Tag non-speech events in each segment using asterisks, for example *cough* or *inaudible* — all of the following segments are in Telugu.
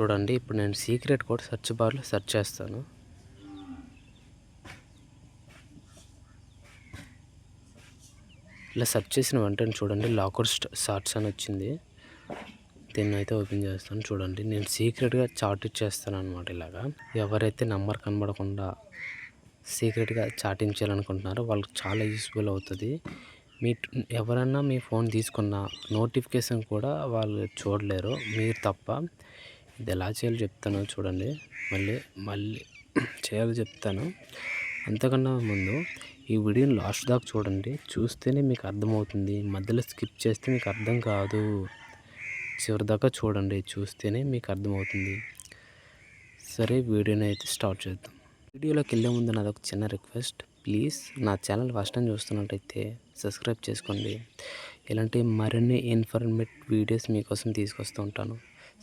చూడండి. ఇప్పుడు నేను సీక్రెట్ కోడ్ సెర్చ్ బార్లో సెర్చ్ చేస్తాను. ఇలా సెర్చ్ చేసిన వెంటనే చూడండి లాకర్ షార్ట్స్ అని వచ్చింది. దీన్ని అయితే ఓపెన్ చేస్తాను చూడండి. నేను సీక్రెట్గా చాట్ ఇచ్చేస్తాను అనమాట ఇలాగా. ఎవరైతే నెంబర్ కనబడకుండా సీక్రెట్గా చాటింగ్ చేయాలనుకుంటున్నారో వాళ్ళకి చాలా యూస్ఫుల్ అవుతుంది. మీ ఎవరన్నా మీ ఫోన్ తీసుకున్న నోటిఫికేషన్ కూడా వాళ్ళు చూడలేరు. మీరు తప్ప ఇది ఎలా చేయాలో చెప్తాను చూడండి. మళ్ళీ మళ్ళీ *clears throat* చేయాలో చెప్తాను. అంతకన్నా ముందు ఈ వీడియోని లాస్ట్ దాకా చూడండి. చూస్తేనే మీకు అర్థమవుతుంది. మధ్యలో స్కిప్ చేస్తే మీకు అర్థం కాదు. చివరి దాకా చూడండి. చూస్తేనే మీకు అర్థమవుతుంది. సరే వీడియోని అయితే స్టార్ట్ చేద్దాం. వీడియోలోకి వెళ్ళే ముందు నాది ఒక చిన్న రిక్వెస్ట్. ప్లీజ్ నా ఛానల్ ఫస్ట్ టైం చూస్తున్నట్టయితే సబ్స్క్రైబ్ చేసుకోండి. ఇలాంటి మరిన్ని ఇన్ఫర్మేట్ వీడియోస్ మీకోసం తీసుకొస్తూ ఉంటాను.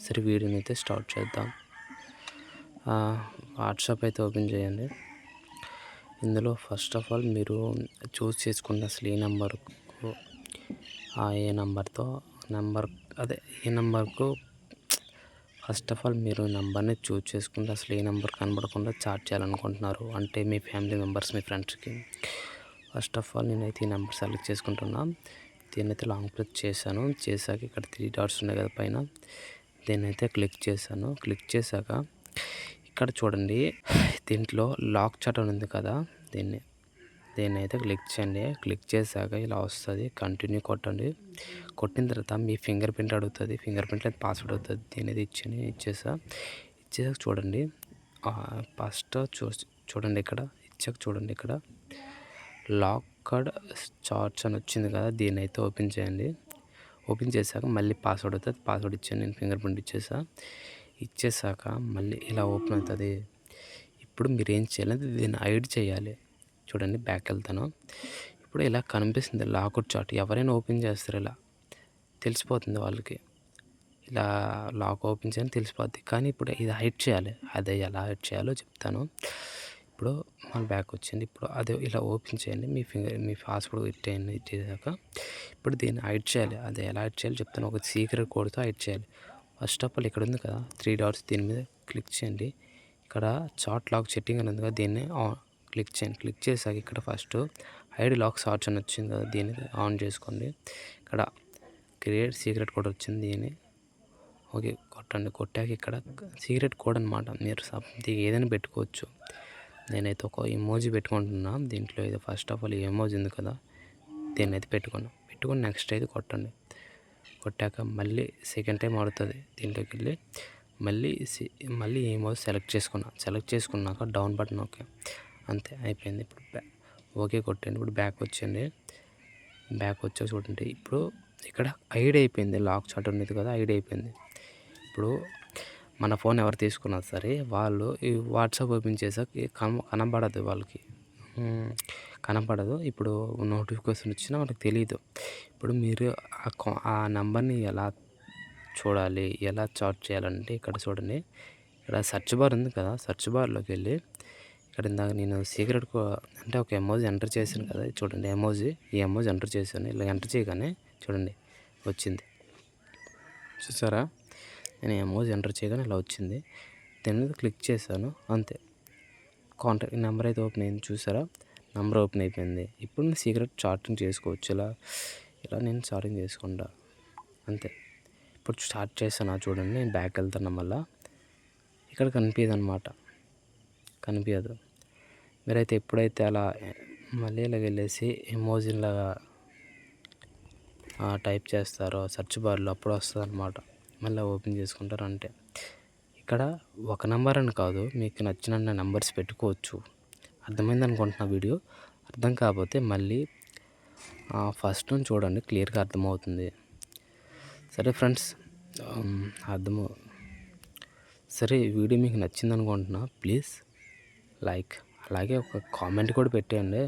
సరే వీడియోని అయితే స్టార్ట్ చేద్దాం. వాట్సాప్ అయితే ఓపెన్ చేయండి. ఇందులో ఫస్ట్ ఆఫ్ ఆల్ మీరు చూస్ చేసుకున్న అసలు ఏ నెంబర్కు ఏ నెంబర్తో నెంబర్ అదే ఏ నెంబర్కు ఫస్ట్ ఆఫ్ ఆల్ మీరు నెంబర్ని చూస్ చేసుకుంటే అసలు ఏ నెంబర్ కనబడకుండా చాట్ చేయాలనుకుంటున్నారు. అంటే మీ ఫ్యామిలీ మెంబర్స్ మీ ఫ్రెండ్స్కి. ఫస్ట్ ఆఫ్ ఆల్ నేనైతే ఈ నెంబర్ సెలెక్ట్ చేసుకుంటున్నా. దీన్నైతే లాంగ్ ప్రెస్ చేశాను. చేశాక ఇక్కడ త్రీ డాట్స్ ఉన్నాయి కదా పైన. దీన్ని అయితే క్లిక్ చేశాను. క్లిక్ చేశాక ఇక్కడ చూడండి దీంట్లో లాక్ చాట్ అని ఉంది కదా దీన్ని దీన్ని అయితే క్లిక్ చేయండి. క్లిక్ చేశాక ఇలా వస్తుంది. కంటిన్యూ కొట్టండి. కొట్టిన తర్వాత మీ ఫింగర్ ప్రింట్ అడుగుతుంది. ఫింగర్ ప్రింట్ అయితే పాస్వర్డ్ అవుతుంది దీని అయితే ఇచ్చాను ఇచ్చేసా ఇచ్చేసాక చూడండి. ఫస్ట్ చూ చూడండి ఇక్కడ ఇచ్చాక చూడండి ఇక్కడ. లాక్ కార్డ్ చార్ట్స్ అని వచ్చింది కదా దీన్ని అయితే ఓపెన్ చేయండి. ఓపెన్ చేశాక మళ్ళీ పాస్వర్డ్ అవుతుంది. పాస్వర్డ్ ఇచ్చాను నేను ఫింగర్ ప్రింట్ ఇచ్చేసా. ఇచ్చేసాక మళ్ళీ ఇలా ఓపెన్ అవుతుంది. ఇప్పుడు మీరు ఏం చేయాలంటే దీన్ని హైడ్ చేయాలి. చూడండి బ్యాక్ వెళ్తాను. ఇప్పుడు ఇలా కనిపిస్తుంది లాకౌట్ చార్ట్. ఎవరైనా ఓపెన్ చేస్తారు ఇలా. తెలిసిపోతుంది వాళ్ళకి. ఇలా లాక్ ఓపెన్ చేయని తెలిసిపోద్ది. కానీ ఇప్పుడు ఇది హైడ్ చేయాలి. అది ఎలా హైడ్ చేయాలో చెప్తాను. ఇప్పుడు మన బ్యాక్ వచ్చింది. ఇప్పుడు అదే ఇలా ఓపెన్ చేయండి. మీ ఫింగర్ మీ పాస్వర్డ్ ఇట్టేయండి ఇట్టేదాక. ఇప్పుడు దీన్ని హైడ్ చేయాలి. అది ఎలా హైడ్ చేయాలి చెప్తాను. ఒక సీక్రెట్ కోడ్తో హైడ్ చేయాలి. ఫస్ట్ ఆఫ్ ఆల్ ఇక్కడ ఉంది కదా త్రీ డాట్స్ దీని మీద క్లిక్ చేయండి. ఇక్కడ చార్ట్ లాక్ సెట్టింగ్ అని ఉంది కదా దీన్ని క్లిక్ చేయండి. క్లిక్ చేసాక ఇక్కడ ఫస్ట్ హైడ్ లాక్ సార్చ్ అని వచ్చింది కదా దీన్ని ఆన్ చేసుకోండి. ఇక్కడ క్రియేట్ సీక్రెట్ కోడ్ వచ్చింది దీన్ని ఓకే కొట్టండి. కొట్టాక ఇక్కడ సీక్రెట్ కోడ్ అనమాట మీరు సంథింగ్ ఏదైనా పెట్టుకోవచ్చు. నేనైతే ఒక ఎమోజీ పెట్టుకుంటున్నా. దీంట్లో ఇది ఫస్ట్ ఆఫ్ ఆల్ ఈ ఎమోజీ ఉంది కదా దీన్ని అయితే పెట్టుకున్నాను పెట్టుకుని నెక్స్ట్ అయితే కొట్టండి. కొట్టాక మళ్ళీ సెకండ్ టైం ఆడుతుంది దీంట్లోకి వెళ్ళి. మళ్ళీ మళ్ళీ ఎమోజీ సెలెక్ట్ చేసుకున్నా. సెలెక్ట్ చేసుకున్నాక డౌన్ బటన్ ఓకే అంతే అయిపోయింది. ఇప్పుడు ఓకే కొట్టండి. ఇప్పుడు బ్యాక్ వచ్చండి బ్యాక్ వచ్చా చూడండి ఇప్పుడు ఇక్కడ ఐడ్ అయిపోయింది. లాక్ చాట్ ఉండేది కదా హైడ్ అయిపోయింది. ఇప్పుడు మన ఫోన్ ఎవరు తీసుకున్నా సరే వాళ్ళు ఈ వాట్సాప్ ఓపెన్ చేసాక కన కనబడదు వాళ్ళకి. కనపడదు ఇప్పుడు నోటిఫికేషన్ వచ్చినా వాళ్ళకి తెలియదు ఇప్పుడు మీరు ఆ నెంబర్ని ఎలా చూడాలి ఎలా చార్ట్ చేయాలంటే ఇక్కడ చూడండి. ఇక్కడ సెర్చ్ బార్ ఉంది కదా సెర్చ్ బార్లోకి వెళ్ళి ఇక్కడ ఇందాక నేను సీక్రెట్ అంటే ఒక ఎమోజీ ఎంటర్ చేశాను కదా చూడండి ఎమోజీ ఈ ఎమోజీ ఎంటర్ చేశాను. ఇలా ఎంటర్ చేయగానే చూడండి వచ్చింది. చూసారా? నేను ఎమోజీ ఎంటర్ చేయగానే ఇలా వచ్చింది. దాని మీద క్లిక్ చేశాను. అంతే. కాంటాక్ట్ నెంబర్ అయితే ఓపెన్ అయింది. చూసారా? నెంబర్ ఓపెన్ అయిపోయింది. ఇప్పుడు నేను సీక్రెట్ చార్టింగ్ చేసుకోవచ్చు. ఇలా ఇలా నేను చార్టింగ్ చేసుకుంటా. అంతే. ఇప్పుడు స్టార్ట్ చేశాను. చూడండి నేను బ్యాక్ వెళ్తాను మళ్ళీ. ఇక్కడ కనిపించదు అనమాట కనిపించదు మీరైతే ఎప్పుడైతే అలా మళ్ళీ ఇలా వెళ్ళేసి ఎమోజిన్లాగా టైప్ చేస్తారో సెర్చ్ బార్లో అప్పుడు వస్తుంది అనమాట మళ్ళీ ఓపెన్ చేసుకుంటారు అంటే. ఇక్కడ ఒక నెంబర్ అని కాదు మీకు నచ్చిన నెంబర్స్ పెట్టుకోవచ్చు. అర్థమైంది అనుకుంటున్నా వీడియో? అర్థం కాకపోతే మళ్ళీ ఫస్ట్ నుంచి చూడండి క్లియర్గా అర్థమవుతుంది. సరే ఫ్రెండ్స్ అర్థము సరే వీడియో మీకు నచ్చింది అనుకుంటున్నా ప్లీజ్ లైక్. అలాగే ఒక కామెంట్ కూడా పెట్టేయండి.